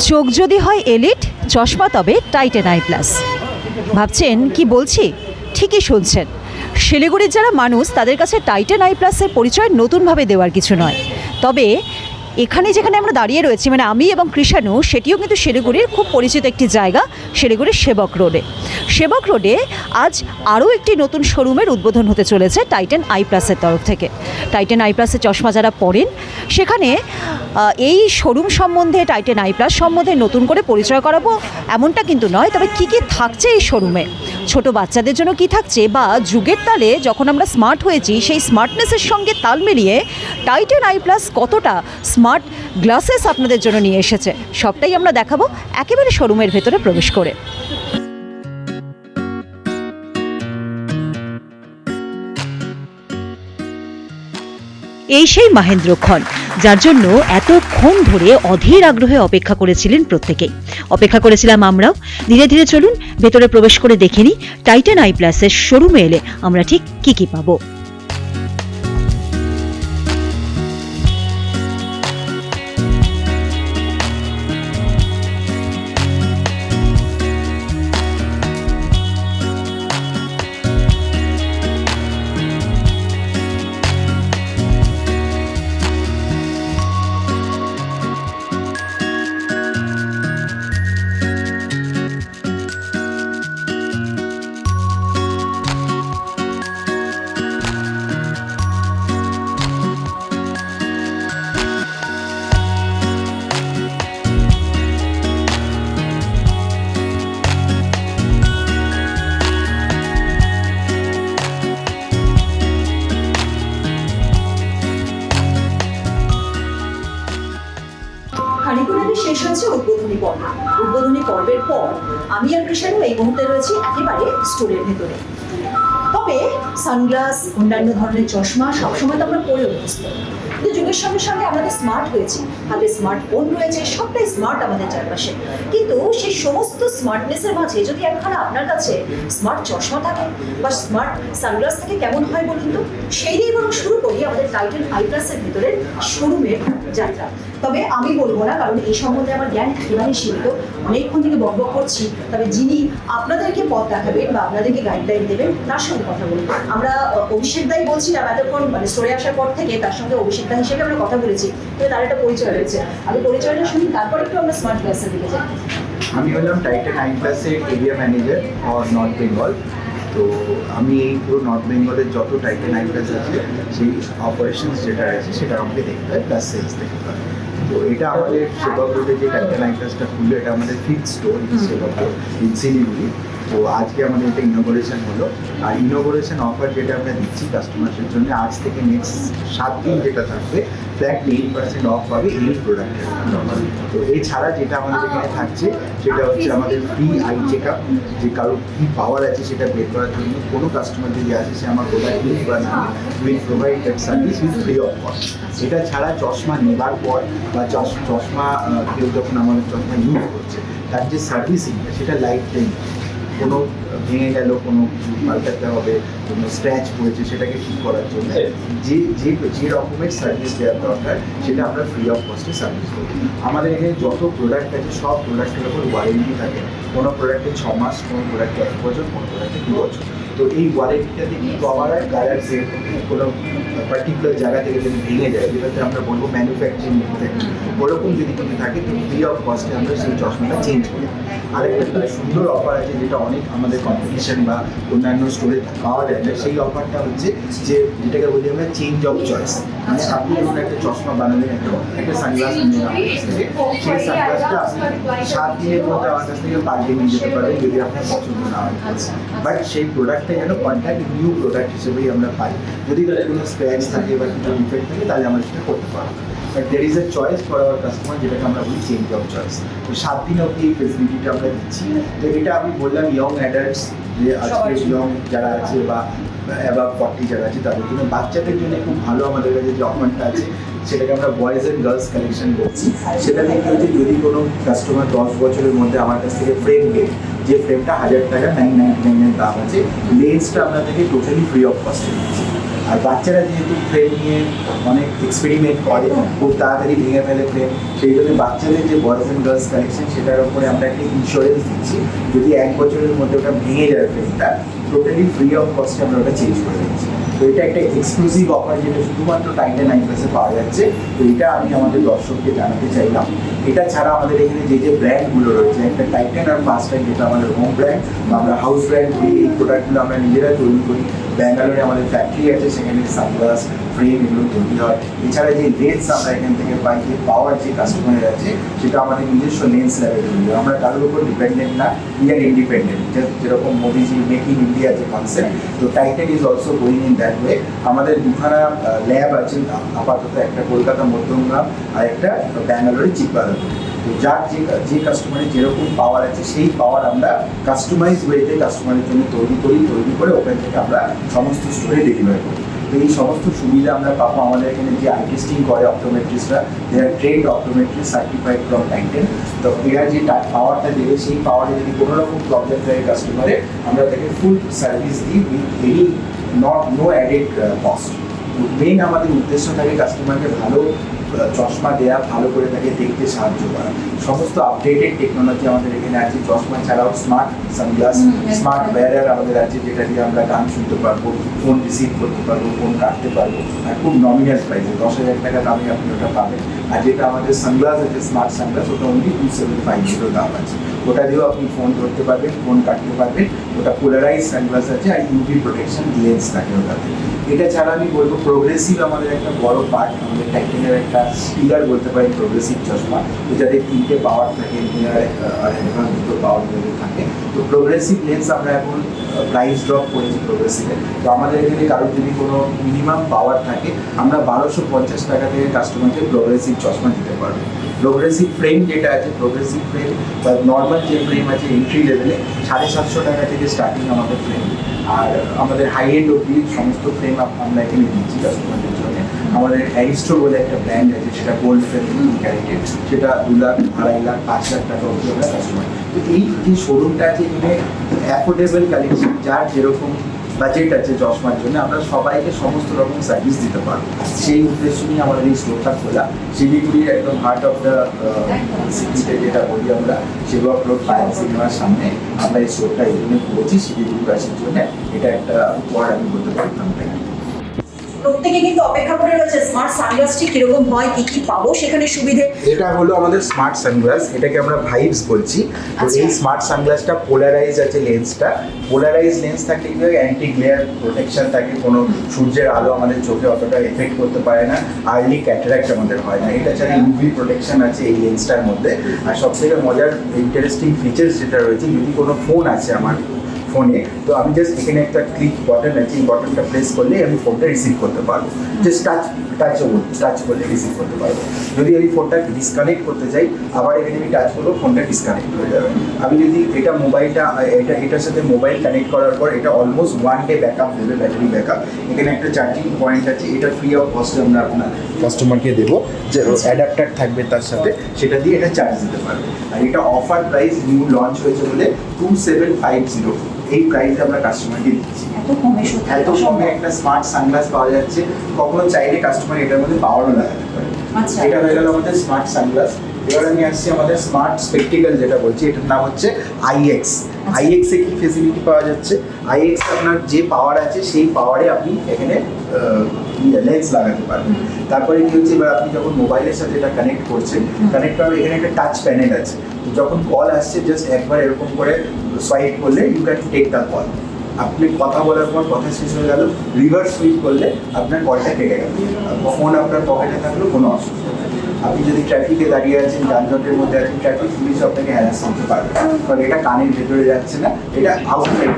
চোখ যদি হয় এলিট, চশমা তবে টাইটেন আই প্লাস। ভাবছেন, কি বলছি? ঠিকই শুনছেন। শিলিগুড়ির যারা মানুষ, তাদের কাছে টাইটেন আই প্লাসের পরিচয় নতুনভাবে দেওয়ার কিছু নয়। তবে এখানে যেখানে আমরা দাঁড়িয়ে রয়েছি মানে আমি এবং কৃষাণু সেটিও কিন্তু শিলিগুড়ির খুব পরিচিত একটি জায়গা, শিলিগুড়ির সেবক রোডে। সেবক রোডে আজ আরও একটি নতুন শোরুমের উদ্বোধন হতে চলেছে টাইটেন আই প্লাসের তরফ থেকে। টাইটেন আই প্লাসের চশমা যারা পরেন, সেখানে এই শোরুম সম্বন্ধে, টাইটেন আই প্লাস সম্বন্ধে নতুন করে পরিচয় করাবো এমনটা কিন্তু নয়, তবে কী কী থাকছে এই শোরুমে? ছোট বাচ্চাদের জন্য কি থাকছে? বা যুগের তালে যখন আমরা স্মার্ট হয়েছি, সেই স্মার্টনেসের সঙ্গে তাল মিলিয়ে টাইটেন আই প্লাস কতটা স্মার্ট গ্লাসেস আপনাদের জন্য নিয়ে এসেছে? সবটাই আমরা দেখাবো একেবারে শোরুমের ভেতরে প্রবেশ করে। এই সেই মাহেন্দ্রক্ষণ যার জন্য এতক্ষণ ধরে অধীর আগ্রহে অপেক্ষা করেছিলেন প্রত্যেকেই। অপেক্ষা করেছিলাম আমরাও। ধীরে ধীরে চলুন, ভেতরে প্রবেশ করে দেখে নিই টাইটান আই প্লাসের শোরুমে এলে আমরা ঠিক কি কি পাবো। আমি আর কৃষাণু এই মুহূর্তে রয়েছি একেবারে স্টোরের ভেতরে। তবে সানগ্লাস, অন্যান্য ধরনের চশমা সবসময় তো আমরা পরে অভ্যস্ত। কিন্তু যুগের সঙ্গে সঙ্গে আমাদের স্মার্ট হয়েছি হাতে স্মার্টফোন রয়েছে, সবটাই স্মার্ট আমাদের চারপাশে। কিন্তু সেই সমস্ত স্মার্টনেসের মাঝে যদি একখানা আপনার কাছে স্মার্ট চশমা থাকে বা স্মার্ট সানগ্লাস থাকে, কেমন হয় বলুন তো? সেই দিয়ে শুরু করি আমাদের টাইটেন আই প্লাসের ভিতরের শোরুমের যাত্রা। তবে আমি বলব না, কারণ এই সম্বন্ধে আমার জ্ঞান একেবারেই সীমিত। অনেকক্ষণ থেকে বক করছি, তবে যিনি আপনাদেরকে পথ দেখাবেন বা আপনাদেরকে গাইডলাইন দেবেন, তার সঙ্গে কথা বলব। আমরা অভিষেক দাই বলছিলাম এতক্ষণ মানে সরে আসার পর থেকে তার সঙ্গে অভিষেক দা হিসেবে আমরা কথা বলেছি তার একটা পরিচয় রয়েছে। আমি পরিচয়টা শুনি, তারপর একটু আমরা স্মার্ট ক্লাসের দিকে যাই। আমি হলাম টাইটান নাইন প্লাসের area manager for north Bengal তো আমি এই পুরো নর্থ বেঙ্গলের যত টাইটান প্লাস আছে, সেই অপারেশনস যেটা আছে সেটা আমাকে দেখতে হয় প্লাস সেলস দেখতে হয়। তো এটা আমাদের সেবা যে টাইটান আইটাসটা খুললো এটা আমাদের ফিক্সড স্টোর সেবা ইন তো আজকে আমাদের এটা ইনোগ্রেশন হলো। আর ইনোগ্রেশন অফার যেটা আমরা দিচ্ছি কাস্টমারদের জন্য, আজ থেকে নেক্সট সাত দিন যেটা থাকবে ফ্ল্যাট টেন পার্সেন্ট অফ পাবে এই প্রোডাক্টের তো এছাড়া যেটা আমাদের এখানে থাকছে, সেটা হচ্ছে আমাদের ফ্রি আই চেক আপ যে কারও কী পাওয়ার আছে সেটা বের করার জন্য। কোনো কাস্টমার যদি আসে, সে আমার প্রোডাক্ট ইউজ করার জন্য will provide that service with free of cost এটা ছাড়া চশমা নেবার পর বা চশ- চশমা কেউ যখন আমাদের চশমা ইউজ করছে, তার যে সার্ভিসিংটা সেটা লাইফ টাইম কোনো ভেঙে গেল কোনো পাল্টাতে হবে কোনো স্ক্র্যাচ পড়েছে সেটাকে ঠিক করার জন্য যে যে যে রকমের সার্ভিস দেওয়ার দরকার সেটা আমরা ফ্রি অফ কস্টে সার্ভিস করি। আমাদের এখানে যত প্রোডাক্ট আছে সব প্রোডাক্টের উপর ওয়ারেন্টি থাকে। কোনো প্রোডাক্টে ছ মাস কোনো প্রোডাক্টে এক বছর কোনো প্রোডাক্টে দু বছর। তো এই ওয়ারেন্টিটাতে কি কভার হয়? কালার সেট কোনো পার্টিকুলার জায়গা থেকে যদি ভেঙে যায় যেটাতে আমরা বলব ম্যানুফ্যাকচারিং ওরকম যদি কিছু থাকে তো ফ্রি অফ কস্টে আমরা সেই চশমাটা চেঞ্জ করি। আরেকটা খুব সুন্দর অফার আছে যেটা অনেক আমাদের কম্পিটিশন বা অন্যান্য স্টোরে পাওয়া যায়। না সেই অফারটা হচ্ছে যে যেটাকে বলি আমরা চেঞ্জ অফ চয়েস মানে আপনি ধরুন একটা চশমা বানালেন একটা একটা সানগ্লাস নিয়ে আমার সেই সানগ্লাসটা আপনি সাত দিনের মধ্যে আমার কাছ থেকে পাল্টে নিয়ে যেতে পারেন যদি আপনার পছন্দ না হয়। বাট সেই প্রোডাক্টটা যেন কন্ট্যাক্ট নিউ প্রোডাক্ট হিসেবেই আমরা পাই। যদি কোনো স্ক্র্যাচ থাকে বা কিছু ডিফেক্ট থাকে তাহলে আমরা সেটা করতে পারব। But there is a choice for our customer যেটাকে আমরা বলি চেঞ্জ অফ চয়েস তো সাত দিন অবধি এই ফেসিলিটিটা আমরা দিচ্ছি। তো এটা আমি বললাম ইয়ং অ্যাডাল্টস যে আজকে ইয়ং যারা আছে বা অ্যাবাভ ফর্টি যারা আছে তাদের জন্য বাচ্চাদের জন্য খুব ভালো আমাদের কাছে যে অফারটা আছে। সেটাকে আমরা বয়েজ অ্যান্ড গার্লস কালেকশন করছি সেটা থেকে হচ্ছে যদি কোনো কাস্টমার দশ বছরের মধ্যে আমার কাছ থেকে ফ্রেম নেয় যে ফ্রেমটা হাজার টাকা নাইন নাইনটি নাইনের দাম আছে লেন্সটা আপনাদেরকে টোটালি ফ্রি অফ কস্টে দিচ্ছি। আর বাচ্চারা যেহেতু ফ্রেম নিয়ে অনেক এক্সপেরিমেন্ট করে, খুব তাড়াতাড়ি ভেঙে ফেলে ফ্রেম সেই জন্য বাচ্চাদের যে বয়েজ অ্যান্ড গার্লস কালেকশন সেটার উপরে আমরা একটা ইন্স্যুরেন্স দিচ্ছি। যদি এক বছরের মধ্যে ওটা ভেঙে যায় ফ্রেমটা টোটালি ফ্রি অফ কস্টে আমরা ওটা চেঞ্জ করে দিচ্ছি। তো এটা একটা এক্সক্লুসিভ অফার যেটা শুধুমাত্র টাইটেন নাইন প্লাসে পাওয়া যাচ্ছে। তো এটা আমি আমাদের দর্শককে জানাতে চাইলাম। এটা ছাড়া আমাদের এখানে যে যে ব্র্যান্ডগুলো রয়েছে, একটা টাইটেন আর ফার্স্ট টাইম যেটা আমাদের হোম ব্র্যান্ড বা আমরা হাউস ব্র্যান্ড এই প্রোডাক্টগুলো আমরা নিজেরা তৈরি করি। ব্যাঙ্গালোরে আমাদের ফ্যাক্টরি আছে, সেখানে সানগ্লাস ফ্রেম এগুলো তৈরি হয়। এছাড়া যে লেন্স আমরা এখান থেকে পাই, যে পাওয়ার যে কাস্টমারের আছে, সেটা আমাদের নিজস্ব লেন্স ল্যাবে তৈরি হয়। আমরা কারোর উপর ডিপেন্ডেন্ট না উই আর ইন্ডিপেন্ডেন্ট যেরকম মোদিজি মেক ইন ইন্ডিয়া যে কনসেপ্ট তো Titan is also going in that way আমাদের দুখানা ল্যাব আছে, আপাতত একটা কলকাতা, মধ্যমগ্রাম আর একটা ব্যাঙ্গালোরে চিকবাদাপুর তো যার যে যে কাস্টমারের যেরকম পাওয়ার আছে, সেই পাওয়ার আমরা কাস্টমাইজ ওয়েতে কাস্টমারের জন্য তৈরি করি, তৈরি করে ওখান থেকে আমরা সমস্ত স্টোরে ডেলিভারি করি। তো এই সমস্ত সুবিধা আমরা পাবো আমাদের এখানে যে আই টেস্টিং করে অপটোমেট্রিস্টরা they are trained optometrist certified from ব্যাংকের তো এরা যে পাওয়ারটা দেবে, সেই পাওয়ারে যদি কোনো রকম প্রবলেম থাকে কাস্টমারে আমরা তাকে ফুল সার্ভিস দিই with any not no added cost main আমাদের উদ্দেশ্য থাকে কাস্টমারকে ভালো চশমা দেওয়া ভালো করে তাকে দেখতে সাহায্য করা। সমস্ত আপডেটেড টেকনোলজি আমাদের এখানে আছে। চশমা ছাড়াও স্মার্ট সানগ্লাস স্মার্ট ওয়্যারার আমাদের আছে যেটা দিয়ে আমরা গান শুনতে পারব ফোন রিসিভ করতে পারব ফোন কাটতে পারব। আর খুব নমিনাল প্রাইসে দশ হাজার টাকা দামে আপনি ওটা পাবেন। আর যেটা আমাদের সানগ্লাস আছে স্মার্ট সানগ্লাস ওটা only two seven five zero দাম আছে। ওটা দিয়েও আপনি ফোন ধরতে পারবেন ফোন কাটতে পারবেন, ওটা পোলারাইজ সানগ্লাস আছে আর ইউভি প্রোটেকশন লেন্স থাকে ওটাতে। এটা ছাড়া আমি বলব প্রোগ্রেসিভ আমাদের একটা বড় পার্ট আমাদের টাইটেনের একটা পিলার বলতে পারি প্রোগ্রেসিভ চশমা তো যাদের তিনটে পাওয়ার থাকে আর দুটো পাওয়ার থাকে। তো প্রোগ্রেসিভ লেন্স আমরা এখন প্রাইস ড্রপ করেছি প্রোগ্রেসিভে তো আমাদের এখানে কারোর যদি কোনো মিনিমাম পাওয়ার থাকে, আমরা বারোশো পঞ্চাশ টাকা থেকে কাস্টমারকে প্রোগ্রেসিভ চশমা দিতে পারবে। প্রোগ্রেসিভ ফ্রেম যেটা আছে প্রোগ্রেসিভ ফ্রেম বা নর্মাল যে ফ্রেম আছে এন্ট্রি লেভেলে সাড়ে সাতশো টাকা থেকে স্টার্টিং আমাদের ফ্রেম আর আমাদের হাই এন্ড অব্দি সমস্ত ফ্রেম আমরা এখানে দিচ্ছি কাস্টমারদের জন্য। আমাদের অ্যারিস্টো বলে একটা ব্র্যান্ড আছে, সেটা গোল্ড ফ্রেম ক্যারেক্টেড সেটা দু লাখ, আড়াই লাখ, পাঁচ লাখ টাকা অব্দি আমরা কাস্টমার তো এই যে শোরুমটা আছে এখানে অ্যাফোর্ডেবল কালেকশন যার যেরকম বাজেট আছে চশমার জন্য, আমরা সবাইকে সমস্ত রকম সার্ভিস দিতে পারব। সেই উদ্দেশ্য নিয়ে আমাদের এই স্টোরটা খোলা। শিলিগুড়ির একদম হার্ট অফ দ্য সিটিতে যেটা বলি আমরা সেবক রোড ফায়ার সিনেমার সামনে আমরা এই স্টোরটা এই জন্য করেছি শিলিগুড়িবাসীর জন্য। এটা একটা উপহার আমি বলতে পারতাম তাই প্রত্যেকে কিন্তু অপেক্ষা করে রয়েছে স্মার্ট সানগ্লাসটি কীরকম হয় কি কি পাবো সেখানে সুবিধে। এটা হলো আমাদের স্মার্ট সানগ্লাস এটাকে আমরা ভাইবস বলছি। তো আচ্ছা। এই স্মার্ট সানগ্লাসটা পোলারাইজ আছে লেন্সটা পোলারাইজ লেন্স থাকলে কি হয় অ্যান্টি গ্লেয়ার প্রোটেকশন থাকে কোনো সূর্যের আলো আমাদের চোখে অতটা এফেক্ট করতে পারে না আর্লি ক্যাটারাক্ট আমাদের হয় না। এটা ছাড়া ইউভি প্রোটেকশন আছে এই লেন্সটার মধ্যে। আর সবথেকে মজার ইন্টারেস্টিং ফিচার্স যেটা রয়েছে যদি কোনো ফোন আছে আমার ফোনে তো আমি জাস্ট এখানে একটা ক্লিক বাটন আছে এই বাটনটা প্রেস করলে আমি ফোনটা রিসিভ করতে পারব। জাস্ট টাচ টাচ টাচ করলে রিসিভ করতে পারব। যদি আমি ফোনটা ডিসকানেক্ট করতে চাই আবার এখানে আমি টাচ করব ফোনটা ডিসকানেক্ট হয়ে যাবে। আমি যদি এটা মোবাইলটা এটা এটার সাথে মোবাইল কানেক্ট করার পর এটা অলমোস্ট ওয়ান ডে ব্যাকআপ দেবে ব্যাটারি ব্যাকআপ এখানে একটা চার্জিং পয়েন্ট আছে এটা ফ্রি অফ কস্টে আমরা আপনার কাস্টমারকে দেবো যে অ্যাডাপ্টার থাকবে তার সাথে সেটা দিয়ে এটা চার্জ দিতে পারবে। আর এটা অফার প্রাইস নিউ লঞ্চ হয়েছে বলে টু সেভেন ফাইভ জিরো এই প্রাইসে আমরা কাস্টমারকে দিচ্ছি। এত কমে একটা স্মার্ট সানগ্লাস পাওয়া যাচ্ছে। কখনো চাইলে কাস্টমার এটার মধ্যে পাওয়ারও লাগাতে পারে। আচ্ছা। এটা হয়ে গেল আমাদের স্মার্ট সানগ্লাস এবার আমি আসছি আমাদের স্মার্ট স্পেকটিক্যাল যেটা বলছি এটার নাম হচ্ছে আইএক্স আইএক্স এ কি ফেসিলিটি পাওয়া যাচ্ছে? আইএক্স আপনার যে পাওয়ার আছে সেই পাওয়ারে আপনি এখানে লেন্স লাগাতে পারবেন। তারপরে কি হচ্ছে? এবার আপনি যখন মোবাইলের সাথে এটা কানেক্ট করছেন কানেক্ট করার এখানে একটা টাচ প্যানেল আছে। যখন কল আসছে জাস্ট একবার এরকম করে সোয়াইপ করলে you can take the call আপনি কথা বলার পর কথা শেষ হয়ে গেল রিভার্স সুইচ করলে আপনার কলটা কেটে গেল। ফোন আপনার পকেটে থাকলেও কোনো অসুবিধা নেই। আপনি যদি ট্রাফিকে দাঁড়িয়ে আছেন, যানজটের মধ্যে আছেন ট্রাফিক পুলিশ আপনাকে হ্যারাস করতে পারবে কারণ এটা কানের ভেতরে যাচ্ছে না, এটা আউটসাইড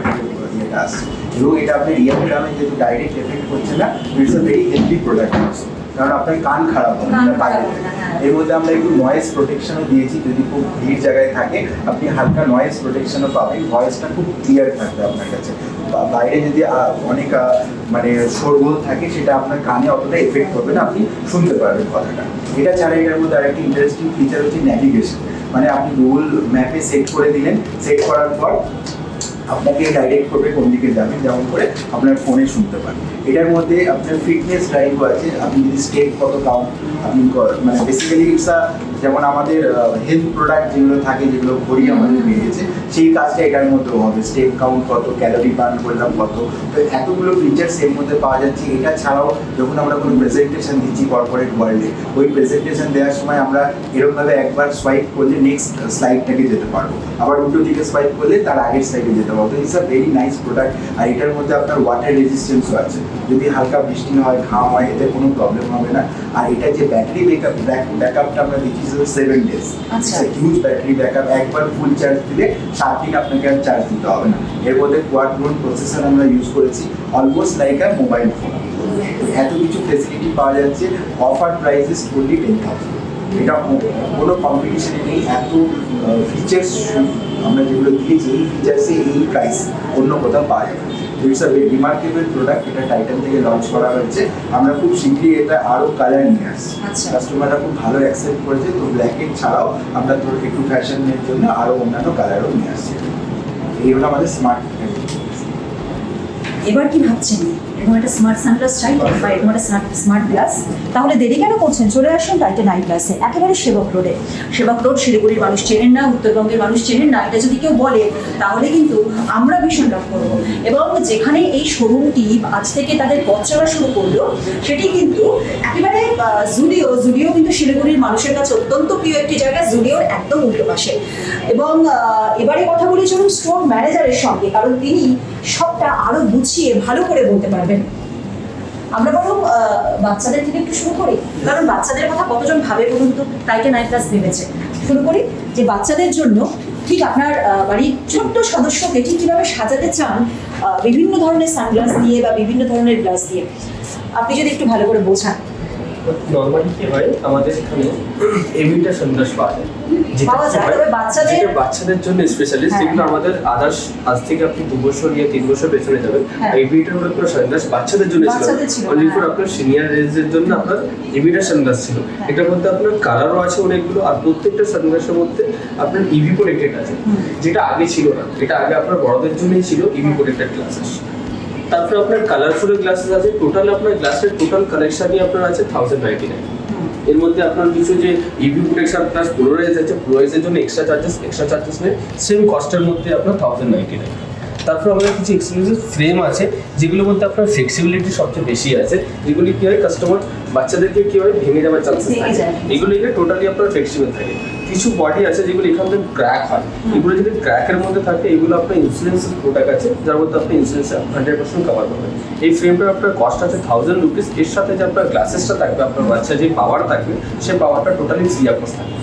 ইয়েটা আসছে। এবং এটা আপনি রিয়েল টাইমে যেহেতু ডাইরেক্ট এফেক্ট করছে না it's a very healthy product কারণ আপনার কান খারাপ হবে হ্যাঁ। এর মধ্যে আমরা একটু নয়েজ প্রোটেকশনও দিয়েছি যদি খুব ভিড় জায়গায় থাকে আপনি হালকা নয়েজ প্রোটেকশনও পাবেন। ভয়েসটা খুব ক্লিয়ার থাকবে আপনার কাছে। বাইরে যদি অনেক মানে শোরগোল থাকে সেটা আপনার কানে অতটা এফেক্ট করবে না আপনি শুনতে পারবেন কথাটা। এটা ছাড়া এটার মধ্যে আরেকটি ইন্টারেস্টিং ফিচার হচ্ছে ন্যাভিগেশন মানে আপনি গুগল ম্যাপে সেট করে দিলেন সেট করার পর আপনাকে ডাইরেক্ট করবে কোন দিকে যাবেন, যেমন করে আপনার ফোনে শুনতে পারেন এটার মধ্যে আপনার ফিটনেস ড্রাইভও আছে, আপনি যদি স্টেপ কত কাউন্ট আপনি মানে বেসিক্যালি যেমন আমাদের হেলথ প্রোডাক্ট যেগুলো থাকে, যেগুলো ঘড়ি আমাদের বেরিয়েছে সেই কাজটা এটার মধ্যেও হবে। স্টেপ কাউন্ট কত ক্যালোরি বার্ন করলাম কত। তো এতগুলো ফিচার্স এর মধ্যে পাওয়া যাচ্ছে। এটা ছাড়াও যখন আমরা কোনো প্রেজেন্টেশন দিচ্ছি কর্পোরেট ওয়ার্ল্ডে ওই প্রেজেন্টেশন দেওয়ার সময় আমরা এরকমভাবে একবার সোয়াইপ করলে নেক্সট স্লাইডটাকে যেতে পারব। আবার উল্টো দিকে সোয়াইপ করলে তার আগের সাইডে যেতে পারব। It's a very nice product আর এটার মধ্যে আপনার ওয়াটার রেজিস্ট্যান্সও আছে। যদি হালকা বৃষ্টি হয় ঘাম হয় এতে কোনো প্রবলেম হবে না। আর এটা যে ব্যাটারি ব্যাকআপ ব্যাকআপটা আমরা দেখি সেভেন ডেজ আচ্ছা। হিউজ ব্যাটারি ব্যাকআপ একবার ফুল চার্জ দিলে সাত দিন আপনাকে আর চার্জ দিতে হবে না। এর মধ্যে কোয়াড মোড প্রসেসর আমরা ইউজ করেছি almost like a mobile phone এত কিছু ফেসিলিটি পাওয়া যাচ্ছে offer prices twenty ten thousand এটা কোনো কম্পিটিশনে নেই, এত ফিচার্স আমরা যেগুলো দিয়েছি, এই ফিচার্সে এই প্রাইস অন্য কোথাও পাওয়া যাবে ইটস আ রিমার্কেবল প্রোডাক্ট এটা টাইটান থেকে লঞ্চ করা হয়েছে। আমরা খুব শীঘ্রই এটা আরও কালার নিয়ে আসছি। আচ্ছা। কাস্টমাররা খুব ভালো অ্যাকসেপ্ট করেছে তো ব্ল্যাকেট ছাড়াও আমরা তোর একটু ফ্যাশনের জন্য আরও অন্যান্য কালারও নিয়ে আসছি। এই হলো আমাদের স্মার্ট এবার কি ভাবছেন? একটা স্মার্ট সানগ্লাস চাই বা একটা স্মার্ট গ্লাস তাহলে দেরি কেন করছেন? চলে আসুন টাইটেন আই গ্লাসে একেবারে সেবক রোডে সেবক রোড শিলিগুড়ির মানুষ চেনেন না, উত্তরবঙ্গের মানুষ চেনেন না, এটা যদি কেউ বলে, তাহলে কিন্তু আমরা ভীষণ লাভ করব। এবং যেখানে এই শোরুমটি আজ থেকে তাদের পথ চলা শুরু করল, সেটি কিন্তু একেবারে জুডিও জুডিও কিন্তু শিলিগুড়ির মানুষের কাছে অত্যন্ত প্রিয় একটি জায়গা জুডিওর একদম উল্টো পাশে। এবং এবারে কথা বলি চলুন স্টোর ম্যানেজারের সঙ্গে, কারণ তিনি সবটা আরও গুছিয়ে, ভালো করে বলতে পারবেন। আমরা বরং বাচ্চাদের থেকে একটু শুরু করি। কারণ বাচ্চাদের কথা কতজন ভাবে বলুন তো টাইটেন নাইন ক্লাস ভেবেছে শুরু করি যে বাচ্চাদের জন্য ঠিক আপনার বাড়ির ছোট্ট সদস্যকে ঠিক কীভাবে সাজাতে চান বিভিন্ন ধরনের সানগ্লাস দিয়ে বা বিভিন্ন ধরনের গ্লাস দিয়ে। আপনি যদি একটু ভালো করে বোঝান। নর্মালি কি হয় আমাদের এখানে সন্দেশ পাওয়া যায় যেটা পাওয়া যায়, তবে বাচ্চাদের- বাচ্চাদের জন্য স্পেশালিস্ট হ্যাঁ। যেগুলো আমাদের আদার্স আজ থেকে আপনি দু বছর ইয়ে তিন বছর পেছনে যাবেন হ্যাঁ। হলো কোনো সন্দেশ বাচ্চাদের জন্য ছিল বাচ্চাদের অনলি ফর হ্যাঁ। আপনার সিনিয়র রেঞ্জের জন্য আপনার এমিটার সন্দেশ ছিল হ্যাঁ। এটার মধ্যে আপনার কালারও আছে অনেকগুলো আর প্রত্যেকটা সন্দেশের মধ্যে আপনার ইভি প্রোটেক্টেড আছে যেটা আগে ছিল না এটা আগে আপনার বড়দের জন্যই ছিল ইভি প্রোটেক্টেড গ্লাসেস তারপরে আপনার কালারফুল গ্লাসেস আছে টোটাল আপনার গ্লাসের টোটাল কালেকশনই আপনার আছে থাউজেন্ড নাইনটি নাইন এর মধ্যে আপনার কিছু যে ইভি প্রোটেকশন প্লাস পোলারাইজ আছে পোলারাইজের জন্য এক্সট্রা চার্জেস এক্সট্রা চার্জেস নেই সেম কস্টের মধ্যে আপনার থাউজেন্ড নাইনটি নাইন তারপর আমাদের কিছু এক্সক্লুসিভ ফ্রেম আছে, যেগুলোর মধ্যে আপনার ফ্লেক্সিবিলিটি সবচেয়ে বেশি আছে, যেগুলি কি হয় কাস্টমার বাচ্চাদেরকে কি হয় ভেঙে যাওয়ার চান্সেস ভেঙে থাকে? যায়। এগুলো টোটালি আপনার ফ্লেক্সিবল থাকে। কিছু বডি আছে যেগুলো এখান থেকে ক্র্যাক হয়। এগুলো যদি ক্র্যাকের মধ্যে থাকে এগুলো আপনার ইন্স্যুরেন্সের প্রোডাক্ট আছে যার মধ্যে আপনি ইন্স্যুরেন্স হান্ড্রেড পার্সেন্ট কভার পাবেন এই ফ্রেমটার আপনার কস্ট আছে থাউজেন্ড রুপিস এর সাথে যে আপনার গ্লাসেসটা থাকবে আপনার বাচ্চা যে পাওয়ার থাকবে সেই পাওয়ারটা টোটালি ফ্রি অফ থাকবে।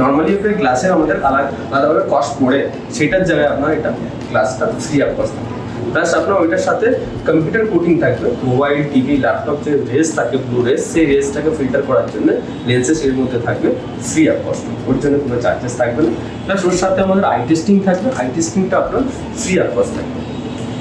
নর্মালি আপনার গ্লাসের আমাদের আলাদা আলাদাভাবে কস্ট পড়ে। সেটার জায়গায় আপনার এটা গ্লাসটা ফ্রি কস্ট থাকে প্লাস আপনার ওইটার সাথে কম্পিউটার কোটিং থাকবে মোবাইল টিভি ল্যাপটপ যে রেস থাকে ব্লু রেস সেই রেসটাকে ফিল্টার করার জন্য লেন্সেস এর মধ্যে থাকবে ফ্রি অফ কস্ট ওর জন্য কোনো চার্জেস থাকবে না। প্লাস ওর সাথে আমাদের আই টেস্টিং থাকবে। আই টেস্টিংটা আপনার ফ্রি অফ কস্ট থাকবে।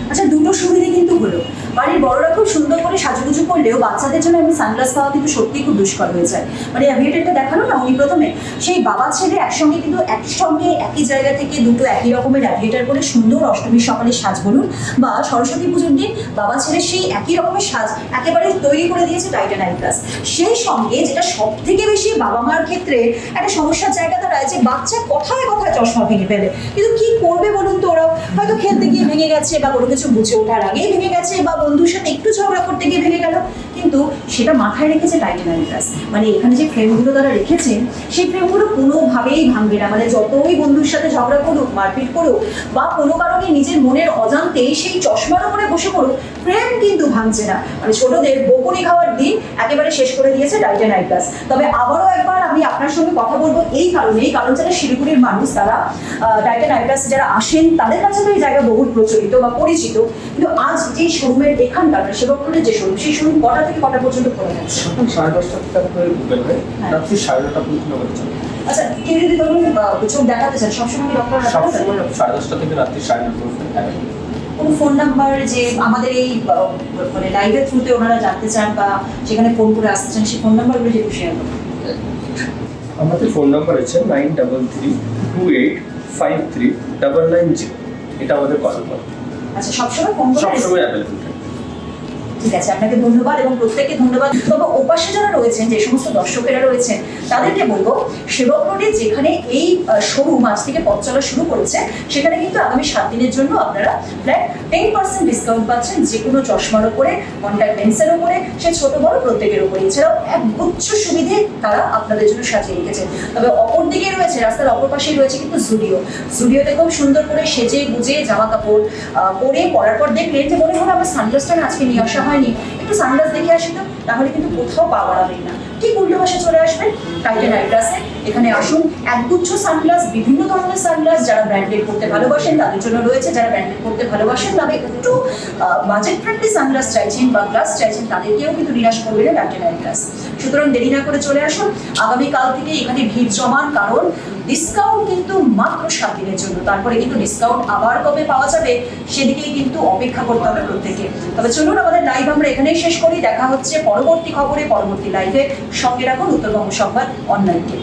আচ্ছা দুটো সুবিধে কিন্তু হলো। বাড়ির বড়রা খুব সুন্দর করে সাজুগুজু করলেও বাচ্চাদের জন্য আমি সানগ্লাস পাওয়া কিন্তু সত্যি খুব দুষ্কর হয়ে যায়। মানে অ্যাভিয়েটারটা দেখাল না? উনি প্রথমে সেই বাবা ছেলে একসঙ্গে কিন্তু একসঙ্গে একই জায়গা থেকে দুটো একই রকমের অ্যাভিয়েটার করে সুন্দর অষ্টমীর সকালে সাজ বলুন বা সরস্বতী পুজোর দিন বাবা ছেলে সেই একই রকমের সাজ একেবারে তৈরি করে দিয়েছে টাইটান প্লাস সেই সঙ্গে যেটা সব থেকে বেশি বাবা মার ক্ষেত্রে একটা সমস্যার জায়গা দাঁড়ায় যে বাচ্চা কথায় কথায় চশমা ভেঙে ফেলে। কিন্তু কি করবে বলুন তো ওরা হয়তো খেলতে গিয়ে ভেঙে গেছে বা কোনো কিছু বুঝে ওঠার আগেই ভেঙে গেছে বা বন্ধুর সাথে একটু ঝগড়া করতে গিয়ে ভেঙে গেল। কিন্তু সেটা মাথায় রেখেছে টাইটেন আইপ্লাস মানে এখানে যে ফ্রেমগুলো তারা রেখেছেন সেই ফ্রেমগুলো কোনোভাবেই ভাঙবে না। মানে যতই বন্ধুর সাথে ঝগড়া করুক, মারপিট করুক বা কোনো কারণে নিজের মনের অজান্তেই সেই চশমার উপরে বসে পড়ুক, ফ্রেম কিন্তু ভাঙছে না। মানে ছোটদের বকুনি খাওয়ার দিন একেবারে শেষ করে দিয়েছে টাইটেন আইপ্লাস তবে আবারও আমি আপনার সঙ্গে কথা বলব এই কারণেই কারণ যারা শিলিগুড়ির মানুষ তারা টাইটেন আইপ্লাস যারা আসেন তাদের কাছে তো এই জায়গা বহুল প্রচলিত বা পরিচিত। কিন্তু আজ যে শোরুমের এখানকার মানে সেবকপুরের যে শোরুম সেই শোরুম কটা থেকে কটা পর্যন্ত খোলা যাচ্ছে সাড়ে দশটা থেকে আপনার গুগল হয় হ্যাঁ। রাত্রি সাড়ে নটা পর্যন্ত আচ্ছা কেউ যদি ধরুন চোখ দেখাতে চান? সবসময় ডক্টর সবসময় সাড়ে দশটা থেকে রাত্রি সাড়ে নটা পর্যন্ত কোন ফোন নাম্বার যে আমাদের এই মানে লাইভের থ্রুতে ওনারা জানতে চান বা সেখানে ফোন করে আসতে চান সেই ফোন নাম্বারগুলো যেহেতু শেয়ার করুন। আমাদের ফোন নাম্বার আছে nine double three two eight five three double nine zero. এটা আমাদের কল করো আচ্ছা সবসময় ফোন সবসময় অ্যাভেলেবল থাকে। ঠিক আছে, আপনাকে ধন্যবাদ এবং প্রত্যেককে ধন্যবাদ। তবে ওপাশে যারা রয়েছেন, যে সমস্ত দর্শকেরা রয়েছেন, তাদেরকে বলব সেবক রোডে যেখানে এই শোরুম আজ থেকে পথ চলা শুরু করেছে, সেখানে কিন্তু আগামী সাত দিনের জন্য আপনারা প্রায় টেন পার্সেন্ট ডিসকাউন্ট পাচ্ছেন যে কোনো চশমার উপরে কন্ট্যাক্ট লেন্সের উপরে সে ছোট, বড় প্রত্যেকের উপরে এছাড়াও এক গুচ্ছ সুবিধে তারা আপনাদের জন্য সাজিয়ে রেখেছেন তবে অপর দিকে রয়েছে, রাস্তার অপর পাশেই রয়েছে কিন্তু জুডিও জুডিওতে খুব সুন্দর করে সেজে গুজে জামা কাপড় পরে পরার পর দেখলেন যে মনে হলো আমার সানগ্লাসটা আজকে নিয়ে আসা হয়নি। একটু সানগ্লাস দেখে আসি তো, তাহলে কিন্তু কোথাও পা বাড়াবেন না। ঠিক উল্টো পাশে চলে আসবেন টাইটেন আইগ্লাসে এখানে আসুন একগুচ্ছ সানগ্লাস বিভিন্ন ধরনের সানগ্লাস যারা ব্র্যান্ডেড করতে ভালোবাসেন, তাদের জন্য রয়েছে। যারা ব্র্যান্ডেড করতে ভালোবাসেন তবে একটু বাজেট ফ্রেন্ডলি সানগ্লাস চাইছেন বা গ্লাস চাইছেন, তাদেরকেও কিন্তু নিরাশ করবে না টাইটেন আইগ্লাস সুতরাং দেরি না করে চলে আসুন। আগামীকাল থেকে এখানে ভিড় জমান, কারণ ডিসকাউন্ট কিন্তু মাত্র সাত দিনের জন্য। তারপরে কিন্তু ডিসকাউন্ট আবার কবে পাওয়া যাবে, সেদিকেই কিন্তু অপেক্ষা করতে হবে প্রত্যেকে। তবে চলুন আমাদের লাইভ আমরা এখানেই শেষ করি। দেখা হচ্ছে পরবর্তী খবরে, পরবর্তী লাইভে সঙ্গে রাখুন উত্তরবঙ্গ সংবাদ অনলাইনকে